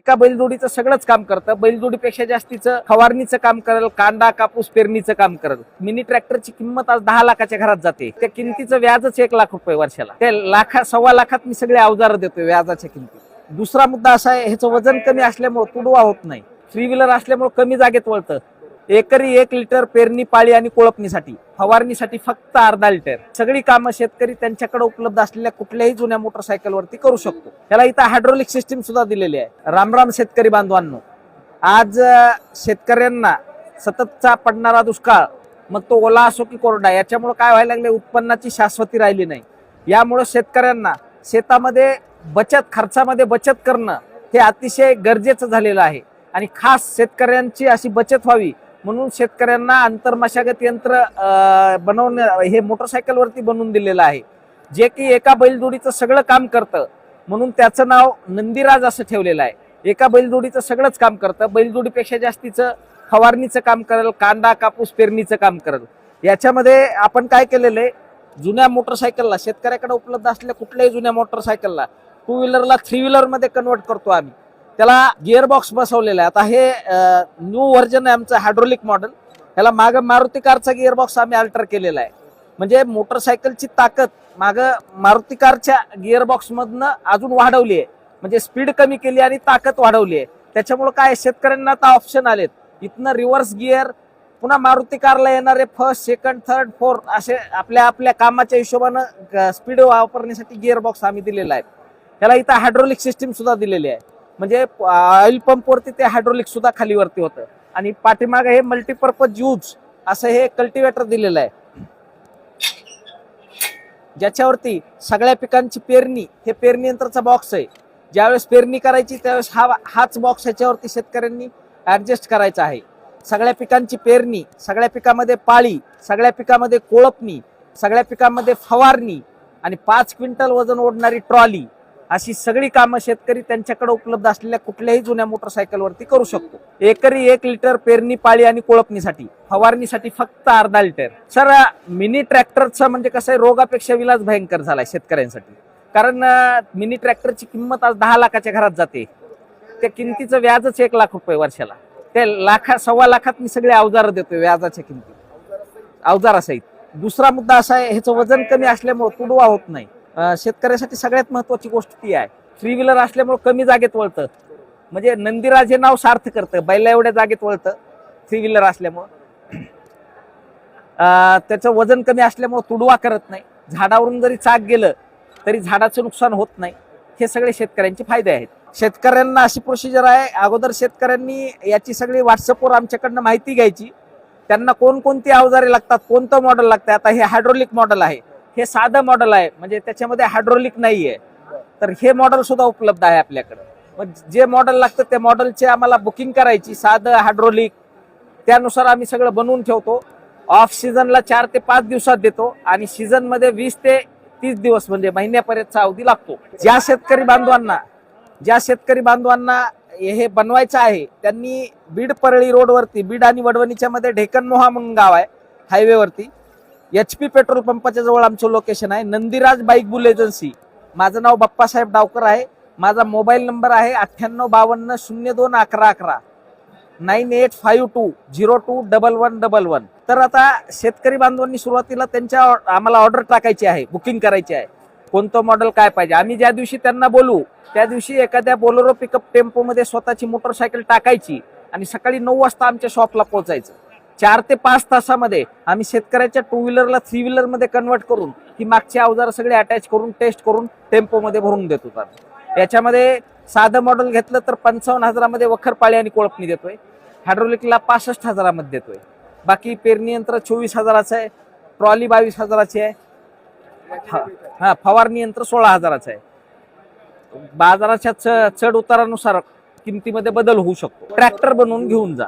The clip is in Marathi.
एका बैलजोडीचं सगळंच काम करतं. बैलजोडीपेक्षा जास्तीचं फवारणीचं काम करेल कांदा कापूस पेरणीचं काम करेल. मिनी ट्रॅक्टरची किंमत आज दहा लाखाच्या घरात जाते. त्या किमतीचं व्याजच एक लाख रुपये वर्षाला. त्या लाखा सव्वा लाखात मी सगळे अवजार देतोय व्याजाच्या किमतीत. दुसरा मुद्दा असा आहे ह्याचं वजन कमी असल्यामुळे तुडवा होत नाही. थ्री व्हीलर असल्यामुळे कमी जागेत वळतं. एकरी एक लिटर पेरणी पाळी आणि कोळपणीसाठी फवारणीसाठी फक्त अर्धा लिटर. सगळी कामं शेतकरी त्यांच्याकडे उपलब्ध असलेल्या कुठल्याही जुन्या मोटरसायकलवरती करू शकतो. त्याला इथं हायड्रोलिक सिस्टीम सुद्धा दिलेली आहे. रामराम शेतकरी बांधवांनो. आज शेतकऱ्यांना सततचा पडणारा दुष्काळ मग तो ओला असो की कोरडा याच्यामुळे काय व्हायला लागले उत्पन्नाची शाश्वती राहिली नाही. यामुळे शेतकऱ्यांना शेतामध्ये बचत खर्चामध्ये बचत करणं हे अतिशय गरजेचं झालेलं आहे. आणि खास शेतकऱ्यांची अशी बचत व्हावी म्हणून शेतकऱ्यांना आंतरमशागत यंत्र बनवणे बनवणं हे मोटरसायकलवरती बनवून दिलेलं आहे. जे की एका बैलजोडीचं सगळं काम करतं. म्हणून त्याचं नाव नंदीराज असं ठेवलेलं आहे. एका बैलजोडीचं सगळंच काम करतं. बैलजोडीपेक्षा जास्तीचं फवारणीचं काम करेल कांदा कापूस पेरणीचं काम करेल. याच्यामध्ये आपण काय केलेलं आहे? जुन्या मोटरसायकलला शेतकऱ्याकडे उपलब्ध असलेल्या कुठल्याही जुन्या मोटरसायकलला टू व्हीलरला थ्री व्हीलरमध्ये कन्वर्ट करतो आम्ही. त्याला गिअरबॉक्स बसवलेला आहे. आता हे न्यू व्हर्जन आहे आमचं हायड्रोलिक मॉडेल ह्याला मागं मारुती कारचा गिअरबॉक्स आम्ही अल्टर केलेला आहे. म्हणजे मोटरसायकलची ताकद मागं मारुती कारच्या गिअरबॉक्समधनं अजून वाढवली आहे. म्हणजे स्पीड कमी केली आणि ताकद वाढवली आहे. त्याच्यामुळे काय शेतकऱ्यांना आता ऑप्शन आलेत. इथनं रिव्हर्स गिअर पुन्हा मारुती कारला येणारे फर्स्ट सेकंड थर्ड फोर्थ असे आपल्या आपल्या कामाच्या हिशोबानं स्पीड वापरण्यासाठी गिअरबॉक्स आम्ही दिलेला आहे. त्याला इथं हायड्रोलिक सिस्टीम सुद्धा दिलेली आहे. म्हणजे ऑइल पंपवरती ते हायड्रोलिक सुद्धा खालीवरती होतं. आणि पाठीमागे हे मल्टीपर्पज यूज असं हे कल्टिवेटर दिलेलं आहे. ज्याच्यावरती सगळ्या पिकांची पेरणी हे पेरणी यंत्राचा बॉक्स आहे. ज्यावेळेस पेरणी करायची त्यावेळेस हा हाच बॉक्स ह्याच्यावरती शेतकऱ्यांनी ऍडजस्ट करायचा आहे. सगळ्या पिकांची पेरणी सगळ्या पिकामध्ये पाळी सगळ्या पिकामध्ये कोळपणी सगळ्या पिकामध्ये फवारणी आणि पाच क्विंटल वजन ओढणारी ट्रॉली अशी सगळी कामं शेतकरी त्यांच्याकडे उपलब्ध असलेल्या कुठल्याही जुन्या मोटरसायकलवरती करू शकतो. एकरी एक लिटर पेरणी पाळी आणि कोळपणीसाठी फवारणीसाठी फक्त अर्धा लिटर. सर मिनी ट्रॅक्टरचं म्हणजे कसं आहे रोगापेक्षा विलास भयंकर झालाय शेतकऱ्यांसाठी. कारण मिनी ट्रॅक्टरची किंमत आज दहा लाखाच्या घरात जाते. त्या किमतीचं व्याजच एक लाख रुपये वर्षाला. त्या लाखा सव्वा लाखात मी सगळे अवजार देतोय व्याजाच्या किमती. अवजार असायत दुसरा मुद्दा असा आहे ह्याचं वजन कमी असल्यामुळे तुडवा होत नाही. शेतकऱ्यासाठी सगळ्यात महत्वाची गोष्ट ती आहे. थ्री व्हीलर असल्यामुळे कमी जागेत वळतं. म्हणजे नंदीराज हे नाव सार्थ करतं. बैला एवढ्या जागेत वळतं. थ्री व्हीलर असल्यामुळं. त्याचं वजन कमी असल्यामुळं तुडवा करत नाही. झाडावरून जरी चाक गेलं तरी झाडाचं नुकसान होत नाही. हे सगळे शेतकऱ्यांचे फायदे आहेत. शेतकऱ्यांना अशी प्रोसिजर आहे. अगोदर शेतकऱ्यांनी याची सगळी व्हॉट्सअपवर आमच्याकडनं माहिती घ्यायची. त्यांना कोणकोणती अवजारे लागतात कोणतं मॉडेल लागतं आता हे हायड्रोलिक मॉडेल आहे. हे साधं मॉडेल आहे. म्हणजे त्याच्यामध्ये हायड्रोलिक नाही आहे तर हे मॉडेल सुद्धा उपलब्ध आहे आपल्याकडे. मग जे मॉडेल लागतं त्या मॉडेलचे आम्हाला बुकिंग करायची साधं हायड्रोलिक त्यानुसार आम्ही सगळं बनवून ठेवतो. ऑफ सीझनला चार ते पाच दिवसात देतो. आणि सीझनमध्ये वीस ते तीस दिवस म्हणजे महिन्यापर्यंतचा अवधी लागतो. ज्या शेतकरी बांधवांना ज्या शेतकरी बांधवांना हे बनवायचं आहे त्यांनी बीड परळी रोडवरती बीड आणि वडवणीच्या मध्ये ढेकनमोहा म्हणून गाव आहे हायवेवरती एच पी पेट्रोल पंपाच्या जवळ आमचं लोकेशन आहे. Nandiraj bike bull agency. माझं नाव बाप्पासाहेब डावकर आहे. माझा मोबाईल नंबर आहे अठ्ठ्याण्णव बावन्न शून्य दोन अकरा अकरा. Nine eight five two zero two double one double one. तर आता शेतकरी बांधवांनी सुरुवातीला त्यांच्या आम्हाला ऑर्डर टाकायची आहे. बुकिंग करायची आहे. कोणतं मॉडेल काय पाहिजे? आम्ही ज्या दिवशी त्यांना बोलू त्या दिवशी एखाद्या बोलेरो पिकअप टेम्पोमध्ये स्वतःची मोटरसायकल टाकायची आणि सकाळी नऊ वाजता आमच्या शॉपला पोहोचायचं. चार ते पाच तासामध्ये आम्ही शेतकऱ्याच्या टू व्हीलरला थ्री व्हीलरमध्ये कन्वर्ट करून ही मागची अवजार सगळे अटॅच करून टेस्ट करून टेम्पोमध्ये भरून देत तर. याच्यामध्ये साधं मॉडेल घेतलं तर पंचावन्न हजारामध्ये वखर पाळी आणि कोळपणी देतोय. हायड्रोलिकला पासष्ट हजारामध्ये देतोय. बाकी पेरणी यंत्र चोवीस हजाराचं आहे. ट्रॉली बावीस हजाराची आहे. हा- हा फवारणी यंत्र सोळा हजाराचं आहे. बाजाराच्या च- चढ उतारानुसार किमतीमध्ये बदल होऊ शकतो. ट्रॅक्टर बनवून घेऊन जा.